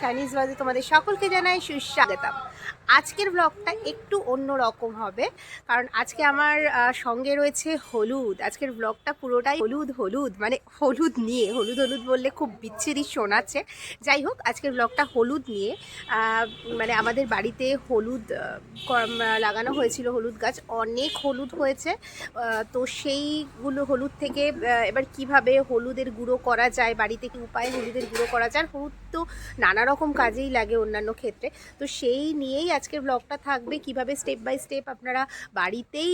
শাইনিজ বাজে তোমাদের সকলকে জানাই সুস্বাগতম। আজকের ব্লগটা একটু অন্য রকম হবে, কারণ আজকে আমার সঙ্গে রয়েছে হলুদ। আজকের ব্লগটা পুরোটাই হলুদ হলুদ মানে হলুদ নিয়ে। হলুদ হলুদ বললে খুব বিচ্ছিরি শোনাচ্ছে। যাই হোক, আজকের ব্লগটা হলুদ নিয়ে মানে আমাদের বাড়িতে হলুদ লাগানো হয়েছিল হলুদ গাছ। অনেক হলুদ হয়েছে তো সেইগুলো হলুদ থেকে এবার কীভাবে হলুদের গুঁড়ো করা যায়, বাড়িতে কি উপায়ে হলুদের গুঁড়ো করা যায় হলুদ তো নানা রকম কাজেই লাগে অন্যান্য ক্ষেত্রে। তো সেই নিয়েই আজকের ব্লগটা থাকবে। কীভাবে স্টেপ বাই স্টেপ আপনারা বাড়িতেই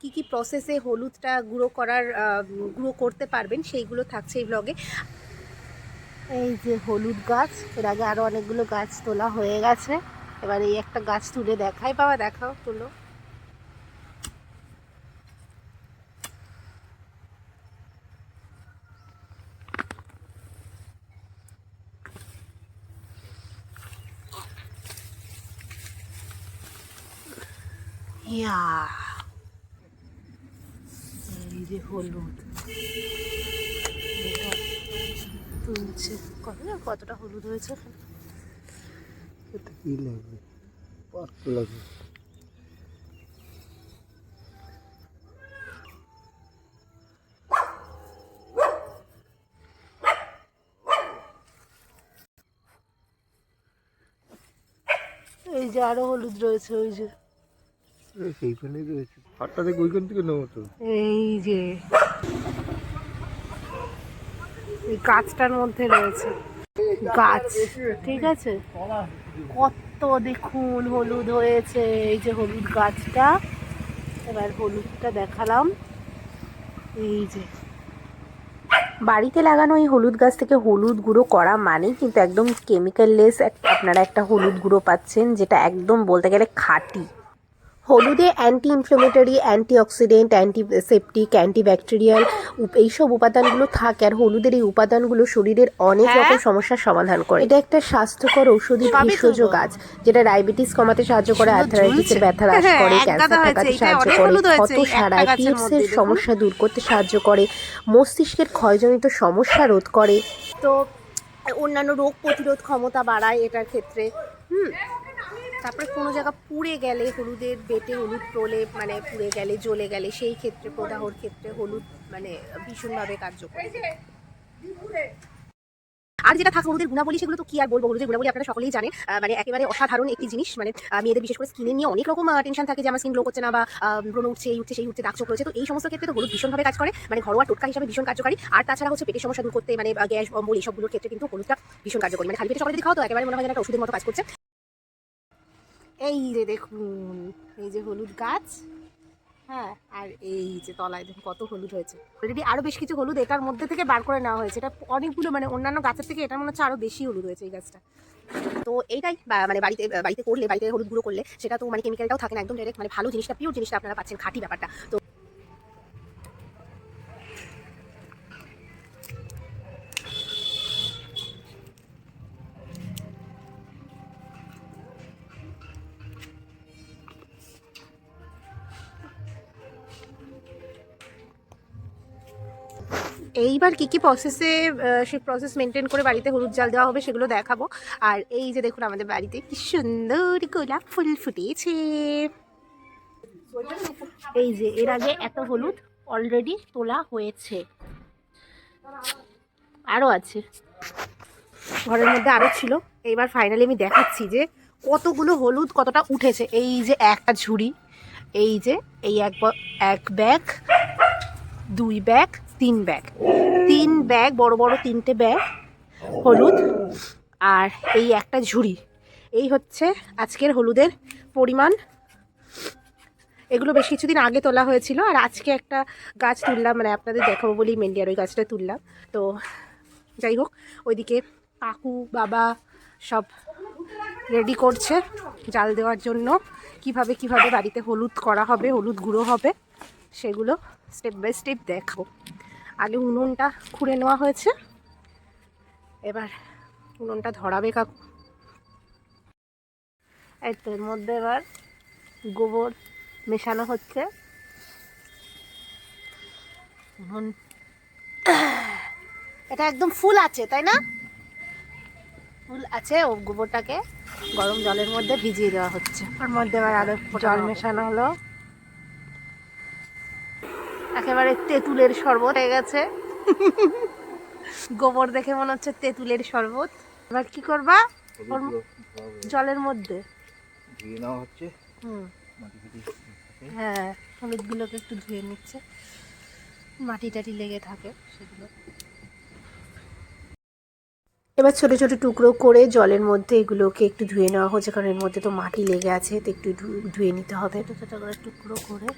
কি কি প্রসেসে হলুদটা গুঁড়ো করার গুঁড়ো করতে পারবেন, সেইগুলো থাকছে এই ব্লগে এই যে হলুদ গাছ, এর আগে আরও অনেকগুলো গাছ তোলা হয়ে গেছে। এবার এই একটা গাছ তুলে দেখাই। বাবা, দেখাও, তুলো। ইয়া এই যে হলুদ। এটা তুলছে। কত কতটা হলুদ হয়েছে? কি লাগবে? পাঁচ লাগবে। এই যে আরও হলুদ রয়েছে ওই যে। রয়েছে। হাটটা ওইখান থেকে নেব তো। এই যে, এই গাছটার মধ্যে রয়েছে। গাছ, ঠিক আছে? কত দেখুন, হলুদ হয়েছে, এই যে হলুদ গাছটা। এবার হলুদটা দেখালাম। এই যে, বাড়িতে লাগানো এই হলুদ গাছ থেকে হলুদ গুঁড়ো করা মানে কিন্তু একদম কেমিক্যাললেস আপনারা একটা হলুদ গুঁড়ো পাচ্ছেন, যেটা একদম বলতে গেলে খাঁটি। হলুদে anti inflammatory antioxidant antiseptic antibacterial এইসব উপাদানগুলো থাকে আর হলুদের এই উপাদানগুলো শরীরের অনেক রকম সমস্যার সমাধান করে। এটা একটা স্বাস্থ্যকর ঔষধি ভেষজ গাছ যেটা ডায়াবেটিস কমাতে সাহায্য করে আর্থারাইটিসের ব্যথা হ্রাস করে ক্যান্সার ঠেকাতে সাহায্য করে ক্ষত সারায় পিপসের সমস্যা দূর করতে সাহায্য করে মস্তিষ্কের ক্ষয়জনিত সমস্যা রোধ করে। তো অন্যান্য রোগ প্রতিরোধ ক্ষমতা বাড়ায় এটার ক্ষেত্রে। হুম। তারপরে কোনো জায়গা পুড়ে গেলে হলুদের বেটে হলুদ প্রলেপ মানে পুড়ে গেলে, জ্বলে গেলে সেই ক্ষেত্রে, প্রদাহর ক্ষেত্রে হলুদ মানে ভীষণভাবে কার্যকরী। আর যেটা থাকে, হলুদের গুণাবলী, সেগুলো তো কি আর বলব? হলুদের গুণাবলী আপনারা সকলেই জানেন। মানে একেবারে অসাধারণ একটি জিনিস। মানে মেয়েদের বিশেষ করে স্কিনে নিয়ে অনেক রকম টেনশন থাকে যে আমার স্কিন গ্লো করছে না বা ব্রণ উঠছে, এই উঠছে, সেই উঠছে, দাগ চোখ রয়েছে। তো এই সমস্ত ক্ষেত্রে তো হলুদ ভীষণভাবে কাজ করে। মানে ঘরোয়া টোটকা হিসাবে ভীষণ কার্যকারী। আর তাছাড়া হচ্ছে পেটের সমস্যা দূর করতে মানে গ্যাস, অম্বল, এইসবগুলোর ক্ষেত্রে কিন্তু হলুদটা ভীষণ কার্যকরী। মানে খালি পেটে সকালে যদি খাও তো একেবারে মনে হয় একটা ওষুধের মতো কাজ করছে। এই যে দেখুন, এই যে হলুদ গাছ। হ্যাঁ আর এই যে তলায় দেখুন কত হলুদ হয়েছে। অলরেডি আরও বেশ কিছু হলুদ এটার মধ্যে থেকে বার করে নেওয়া হয়েছে। এটা অনেকগুলো মানে অন্যান্য গাছের থেকে এটা মনে হচ্ছে আরও বেশি হলুদ হয়েছে এই গাছটা। তো এইটাই মানে বাড়িতে বাড়িতে করলে, বাড়িতে হলুদ গুঁড়ো করলে সেটা তো মানে কেমিক্যালটাও থাকে না, একদম ডাইরেক্ট মানে ভালো জিনিসটা পিওর জিনিসটা আপনারা পাচ্ছেন, খাঁটি ব্যাপারটা। তো এইবার কি কি প্রসেসে সেই প্রসেস মেনটেন করে বাড়িতে হলুদ জাল দেওয়া হবে সেগুলো দেখাবো। আর এই যে দেখুন আমাদের বাড়িতে কি সুন্দর গোলাপ ফুল ফুটিয়েছে এই যে এর আগে এত হলুদ অলরেডি তোলা হয়েছে। আরও আছে। ঘরের মধ্যে আরও ছিল। এইবার ফাইনালি আমি দেখাচ্ছি যে কতগুলো হলুদ কতটা উঠেছে। এই যে একটা ঝুড়ি, এই যে এই এক এক ব্যাগ দুই ব্যাগ তিন ব্যাগ। তিন ব্যাগ, বড় বড় তিনটে ব্যাগ, হলুদ আর এই একটা ঝুড়ি। এই হচ্ছে আজকের হলুদের পরিমাণ। এগুলো বেশ কিছুদিন আগে তোলা হয়েছিল আর আজকে একটা গাছ তুললাম মানে আপনাদের দেখাবো বলেই মেনলি আর ওই গাছটা তুললাম। তো যাই হোক, ওইদিকে কাকু, বাবা সব রেডি করছে জাল দেওয়ার জন্য। কীভাবে কীভাবে বাড়িতে হলুদ করা হবে, হলুদ গুঁড়ো হবে, সেগুলো স্টেপ বাই স্টেপ দেখাবো। আগে উনুনটা খুঁড়ে নেওয়া হয়েছে। এবার উনুনটা ধরাবে কাকু। এই তো, এর মধ্যে এবার গোবর মেশানো হচ্ছে। উনুন এটা একদম ফুল আছে, তাই না? ফুল আছে, ও গোবরটাকে গরম জলের মধ্যে ভিজিয়ে দেওয়া হচ্ছে। ওর মধ্যে এবার আরও জল মেশানো হলো। একেবারে তেঁতুলের শরবত হয়ে গেছে। গোবর দেখে মনে হচ্ছে তেঁতুলের শরবত। এবার কি করবা? জলের মধ্যে। ধুয়ে নেওয়া হচ্ছে। হ্যাঁ হলুদগুলোকে একটু ধুয়ে নিচ্ছে। মাটি টাটি লেগে থাকে সেগুলো। এবার ছোট ছোট টুকরো করে জলের মধ্যে এগুলোকে একটু ধুয়ে নেওয়া হচ্ছে কারণ এর মধ্যে তো মাটি লেগে আছে তো একটু ধুয়ে নিতে হবে। ছোট ছোট করে টুকরো করে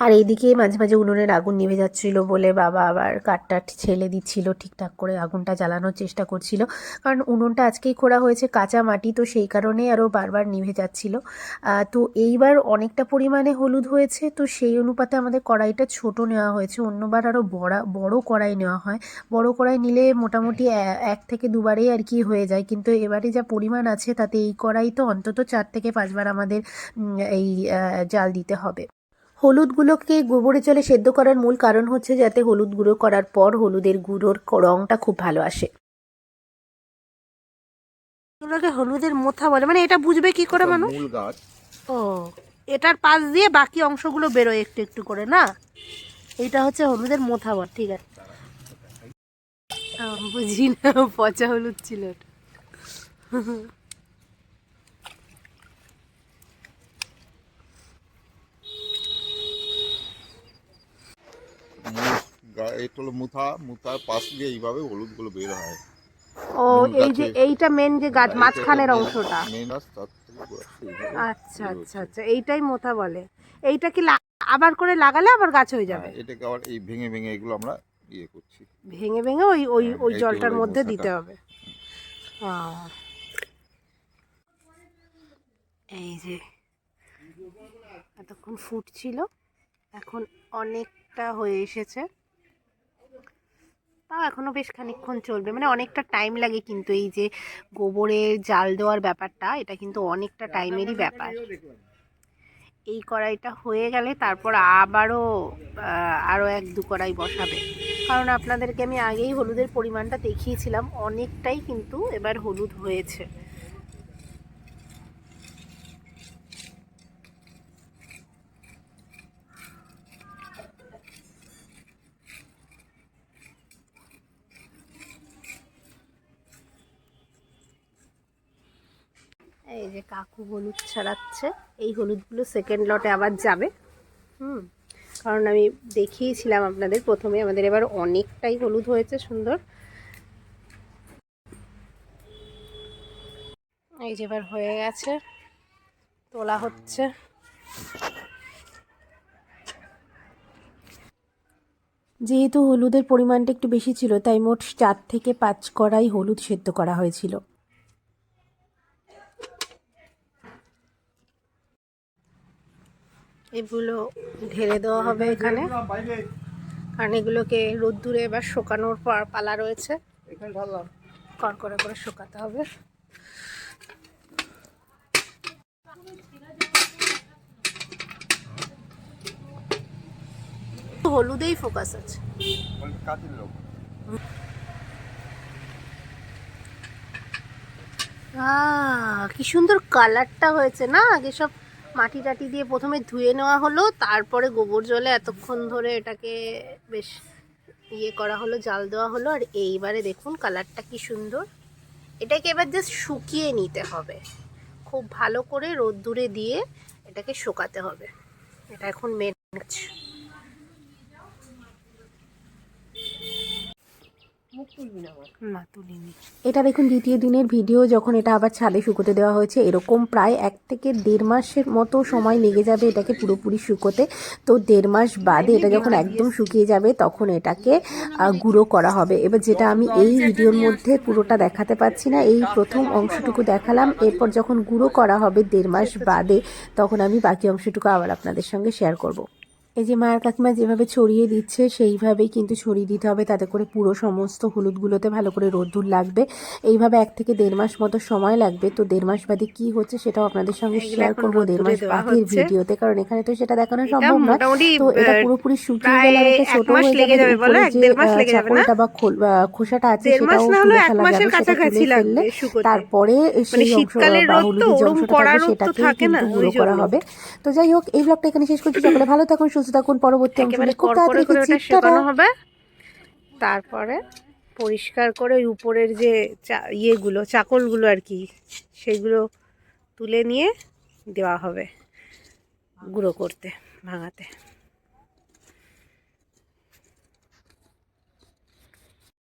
আর এইদিকে মাঝে মাঝে উনুনের আগুন নিভে যাচ্ছিল বলে বাবা আবার কাঠটা ছেলে দিচ্ছিল, ঠিকঠাক করে আগুনটা জ্বালানোর চেষ্টা করছিল। কারণ উনুনটা আজকেই খোঁড়া হয়েছে কাঁচা মাটি, তো সেই কারণেই আরও বারবার নিভে যাচ্ছিল। তো এইবার অনেকটা পরিমাণে হলুদ হয়েছে, তো সেই অনুপাতে আমাদের কড়াইটা ছোট নেওয়া হয়েছে। অন্যবার আরও বড় বড় কড়াই নেওয়া হয়। বড় কড়াই নিলে মোটামুটি এক থেকে দুবারেই আর কি হয়ে যায়। কিন্তু এবারে যা পরিমাণ আছে তাতে এই কড়াই তো অন্তত চার থেকে পাঁচবার আমাদের এই জাল দিতে হবে। হলুদগুলোকে গোবরে জলে সেদ্ধ করার মূল কারণ হচ্ছে যাতে হলুদ গুঁড়ো করার পর হলুদের গুঁড়োর রংটা খুব ভালো আসে। এগুলোকে হলুদের মোথা বলে। মানে এটা বুঝবে কি করে মানুষ? ও এটার পাশ দিয়ে বাকি অংশগুলো বেরোয় একটু একটু করে না? এটা হচ্ছে হলুদের মোথা বল ঠিক আছে। বুঝি না পচা হলুদ ছিল ওটা। মূল গা- এটা হলো মুথা মুথার পাশ দিয়ে এইভাবে হলুদগুলো বের হয়। ও এই যে এইটা মেন যে গাছ মাঝখানের অংশটা। মেন আচ্ছা আচ্ছা আচ্ছা এইটাই মোথা বলে। এইটা কি আবার করে লাগালে আবার গাছ হয়ে যাবে? হ্যাঁ, এটাকে আবার এই ভেঙে ভেঙে এগুলো আমরা ইয়ে করছি। ভেঙে ভেঙে ওই ওই হ্যাঁ, ওই জলটার মধ্যে দিতে হবে। এই যে এতক্ষণ ফুটছিল এখন অনেকটা হয়ে এসেছে। তাও এখনও বেশ খানিক্ষণ চলবে। মানে অনেকটা টাইম লাগে কিন্তু এই যে গোবরে জাল দেওয়ার ব্যাপারটা এটা কিন্তু অনেকটা টাইমেরই ব্যাপার। এই কড়াইটা হয়ে গেলে তারপর আবারও আরও এক দু কড়াই বসাবে। কারণ আপনাদেরকে আমি আগেই হলুদের পরিমাণটা দেখিয়েছিলাম অনেকটাই কিন্তু এবার হলুদ হয়েছে এই যে কাকু হলুদ ছাড়াচ্ছে, এই হলুদগুলো সেকেন্ড লটে আবার যাবে। হুম, কারণ আমি দেখিয়েছিলাম আপনাদের প্রথমে, আমাদের এবার অনেকটাই হলুদ হয়েছে, সুন্দর। এই যে এবার হয়ে গেছে, তোলা হচ্ছে। যেহেতু হলুদের পরিমাণটা একটু বেশি ছিল, তাই মোট চার থেকে পাঁচ কড়াই হলুদ সেদ্ধ করা হয়েছিল। এগুলো ঢেলে দেওয়া হবে এখানে। কারণ এগুলোকে রোদ্দুরে এবার শুকানোর পর পালা রয়েছে। কড়কড়ে করে শুকাতে হবে। হলুদেই ফোকাস আছে। কি সুন্দর কালারটা হয়েছে না? আগে সব মাটি টাটি দিয়ে প্রথমে ধুয়ে নেওয়া হলো, তারপরে গোবর জলে এতক্ষণ ধরে এটাকে বেশ ইয়ে করা হলো, জাল দেওয়া হলো। আর এইবারে দেখুন কালারটা কি সুন্দর। এটাকে এবার জাস্ট শুকিয়ে নিতে হবে। খুব ভালো করে রোদ্দুরে দিয়ে এটাকে শুকাতে হবে। এটা এখন মেন না তুলিনি। এটা দেখুন দ্বিতীয় দিনের ভিডিও যখন এটা আবার ছাদে শুকোতে দেওয়া হয়েছে এরকম প্রায় এক থেকে দেড় মাসের মতো সময় লেগে যাবে এটাকে পুরোপুরি শুকোতে। তো দেড় মাস বাদে এটা যখন একদম শুকিয়ে যাবে তখন এটাকে গুঁড়ো করা হবে। এবার যেটা আমি এই ভিডিওর মধ্যে পুরোটা দেখাতে পাচ্ছি না এই প্রথম অংশটুকু দেখালাম। এরপর যখন গুঁড়ো করা হবে দেড় মাস বাদে তখন আমি বাকি অংশটুকু আবার আপনাদের সঙ্গে শেয়ার করব। এই যে মায়ের কাকিমা যেভাবে ছড়িয়ে দিচ্ছে সেইভাবেই কিন্তু ছড়িয়ে দিতে হবে। তাতে করে পুরো সমস্ত হলুদগুলোতে ভালো করে রোদ্দুর লাগবে। এইভাবে এক থেকে দেড় মাস মতো সময় লাগবে। তো দেড় মাস বাদে কি হচ্ছে সেটাও আপনাদের সঙ্গে শেয়ার করব দেড় মাস বাদের ভিডিওতে। কারণ এখানে তো সেটা দেখানো সম্ভব নয়। তো এটা পুরোপুরি শুকিয়ে গেলে অনেকটা এক ছোট মাস হয়ে লেগে যাবে। যে না? চাকলটা বা খোসাটা আছে সেটাও না তুলে ফেলা যাবে সেটা তুলে ফেললে। তারপরে মানে সেই অংশ শীতকালের বা হলুদের যে অংশটা না, কিন্তু গুঁড়ো করা হবে। তো যাই হোক এই ব্লগটা এখানে শেষ করছি। সকলে ভালো থাকুন সুস্থ থাকুন পরবর্তী অংশে একেবারে কড়কড়ে করে ওটা শেখানো হবে। তারপরে পরিষ্কার করে ওই উপরের যে চা- ইয়েগুলো চাকলগুলো আর কি সেগুলো তুলে নিয়ে দেওয়া হবে গুঁড়ো করতে ভাঙাতে।